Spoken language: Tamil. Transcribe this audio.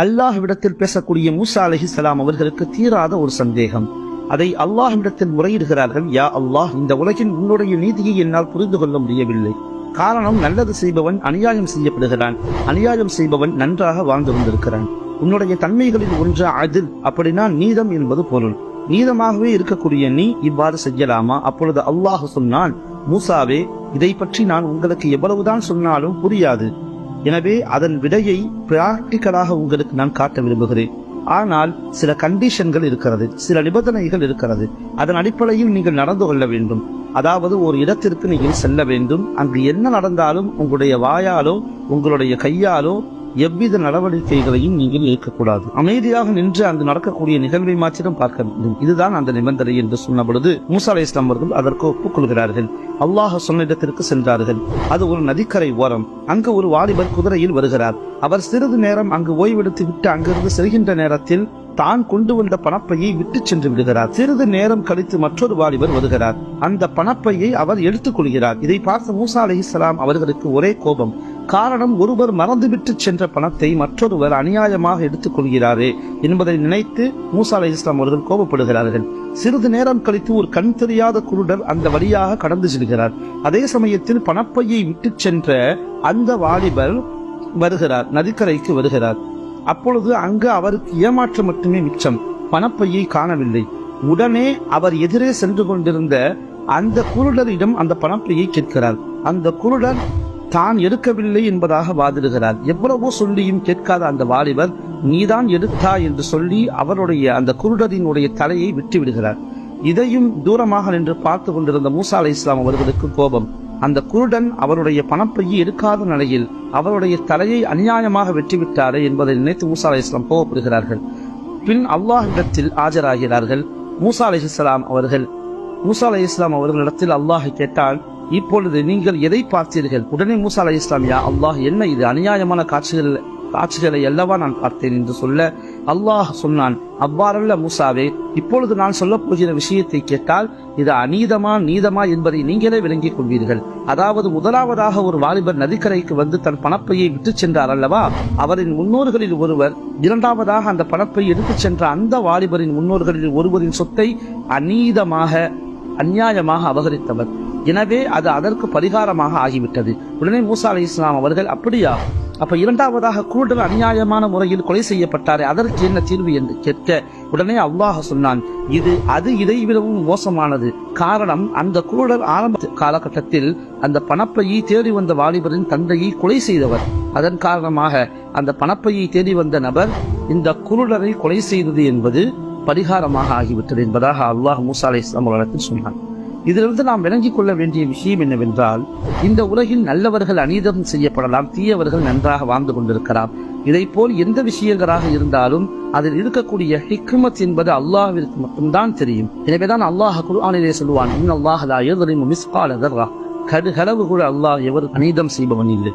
அல்லாஹ்விடத்தில் பேசக்கூடிய மூசா அலைஹிஸ்ஸலாம் அவர்களுக்கு தீராத ஒரு சந்தேகம். அதை அல்லாஹ்விடத்தில் முறையிடுகிறார்கள் யா அல்லாஹ் இந்த உலகின் உன்னுடைய நீதியை என்னால் புரிந்து கொள்ள முடியவில்லை. காரணம் நல்லது செய்பவன் அநியாயம் செய்யப்படுகிறான். அநியாயம் செய்பவன் நன்றாக வாழ்ந்து கொண்டிருக்கிறான். உன்னுடைய தன்மைகளில் ஒன்று அதில். அப்படின்னா நீதம் என்பது பொருள். நீதமாகவே இருக்கக்கூடிய நீ இவ்வாறு செய்யலாமா? அப்பொழுது அல்லாஹ் சொன்னான் மூசாவே இதை பற்றி நான் உங்களுக்கு எவ்வளவுதான் சொன்னாலும் புரியாது. எனவே அதன் விடையை பிராக்டிக்கலாக உங்களுக்கு நான் காட்ட விரும்புகிறேன். ஆனால் சில கண்டிஷன்கள் இருக்கிறது சில நிபந்தனைகள் இருக்கிறது. அதன் அடிப்படையில் நீங்கள் நடந்து கொள்ள வேண்டும். அதாவது ஒரு இடத்திற்கு நீங்கள் செல்ல வேண்டும். அங்கு என்ன நடந்தாலும் உங்களுடைய வாயாலோ உங்களுடைய கையாலோ எவ்வித நடவடிக்கைகளையும் நீங்கள் ஏற்கக்கூடாது. அமைதியாக நின்று அங்கு நடக்கக்கூடிய நிகழ்வை மாத்திரம் பார்க்க வேண்டும். இதுதான் அந்த நிபந்தனை என்று சொன்ன பொழுது மூசா அலை இஸ்லாம் அவர்கள் அதற்கு ஒப்புக்கொள்கிறார்கள். அல்லாஹ் சொன்ன இடத்திற்கு சென்றார்கள். அது ஒரு நதிக்கரை ஓரம். அங்கு ஒரு வாலிபர் குதிரையில் வருகிறார். அவர் சிறிது நேரம் அங்கு ஓய்வெடுத்து விட்டு அங்கிருந்து செல்கின்ற நேரத்தில் தான் கொண்டு வந்த பணப்பையை விட்டு சென்று விடுகிறார். சிறிது நேரம் கழித்து மற்றொரு வாலிபர் வருகிறார். அந்த பணப்பையை அவர் எடுத்துக் கொள்கிறார். இதை பார்த்த மூசா அலிஹிஸ்லாம் அவர்களுக்கு ஒரே கோபம். காரணம் ஒருவர் மறந்துவிட்டு சென்ற பணத்தை மற்றொருவர் அநியாயமாக எடுத்துக் கொள்கிறாரே என்பதை நினைத்து மூசா அலி இஸ்லாம் அவர்கள் கோபப்படுகிறார்கள். சிறிது நேரம் கழித்து ஒரு கண் தெரியாத குருடர் அந்த வழியாக கடந்து செல்கிறார். அதே சமயத்தில் பணப்பையை விட்டு சென்ற அந்த வாலிபர் வருகிறார் நதிக்கரைக்கு வருகிறார். அப்பொழுது அங்கு அவருக்கு ஏமாற்றம் மட்டுமே மிச்சம். பணப்பையை காணவில்லை. உடனே அவர் எதிரே சென்று கொண்டிருந்த அந்த குருடரிடம் அந்த பணப்பையை கேட்கிறார். அந்த குருடர் தான் எடுக்கவில்லை என்பதாக வாதிடுகிறார். எவ்வளவோ சொல்லியும் கேட்காத அந்த வாலிபர் நீதான் எடுத்தா என்று சொல்லி அவருடைய அந்த குருடரினுடைய தலையை விட்டு விடுகிறார் இதையும் தூரமாக நின்று பார்த்து கொண்டிருந்த மூசா அலை இஸ்லாம் அவர்களுக்கு கோபம். அந்த குருடன் அவருடைய பணப்பையை எடுக்காத நிலையில் அவருடைய தலையை அநியாயமாக வெட்டிவிட்டாரே என்பதை நினைத்து மூசா அலை இஸ்லாம் கோபப்படுகிறார்கள். பின் அல்லாஹ்விடத்தில் ஆஜராகிறார்கள். மூசா அலை இஸ்லாம் அவர்கள் மூசா அலை இஸ்லாம் அவர்களிடத்தில் அல்லாஹை கேட்டால் இப்பொழுது நீங்கள் எதை பார்த்தீர்கள்? உடனே மூசா அலை இஸ்லாம் யா அல்லாஹ் என்ன இது? அநியாயமான காட்சிகள் காட்சிகளை அல்லவா நான் பார்த்தேன்? என்று சொல்ல அல்லாஹ் சொன்னான். அவ்வாறல்ல மூசாவே இப்பொழுது நான் சொல்ல போகிற விஷயத்தை கேட்டால் இது அநீதமா நீதமா என்பதை நீங்களே விளங்கிக் கொள்வீர்கள். அதாவது முதலாவதாக ஒரு வாலிபர் நதிக்கரைக்கு வந்து தன் பணப்பையை விட்டு சென்றார் அல்லவா? அவரின் முன்னோர்களில் ஒருவர் இரண்டாவதாக அந்த பணப்பை எடுத்துச் சென்ற அந்த வாலிபரின் முன்னோர்களில் ஒருவரின் சொத்தை அநீதமாக அநியாயமாக அபகரித்தவர். எனவே அது அதற்கு பரிகாரமாக ஆகிவிட்டது. உடனே மூசா அலி இஸ்லாம் அவர்கள் அப்படியா? அப்ப இரண்டாவதாக கூடுதல் அநியாயமான முறையில் கொலை செய்யப்பட்டாரே அதற்கு என்ன தீர்வு? என்று கேட்க உடனே அல்லாஹ் சொன்னான் இது அது இதைவிடவும் மோசமானது. காரணம் அந்த கூடல் ஆரம்ப காலகட்டத்தில் அந்த பணப்பையை தேடி வந்த வாலிபரின் தந்தையை கொலை செய்தவர். அதன் காரணமாக அந்த பணப்பையை தேடி வந்த நபர் இந்த குருடரை கொலை செய்தது என்பது பரிகாரமாக ஆகிவிட்டது என்பதாக அல்லாஹ் மூசா அலி இஸ்லாம் சொன்னான். இதிலிருந்து நாம் விளங்கிக் கொள்ள வேண்டிய விஷயம் என்னவென்றால் இந்த உலகில் நல்லவர்கள் அநீதம் செய்யப்படலாம் தீயவர்கள் நன்றாக வாழ்ந்து கொண்டிருக்கலாம். இதை போல் எந்த விஷயங்களாக இருந்தாலும் அதில் இருக்கக்கூடிய ஹிக்மத் என்பது அல்லாஹிற்கு மட்டும்தான் தெரியும். எனவேதான் அல்லாஹ் குர்ஆனிலே சொல்லுவான் இன் அல்லாஹ் கடுகளவு கூட அல்லாஹ் எவர் அநீதம் செய்பவன் இல்லை.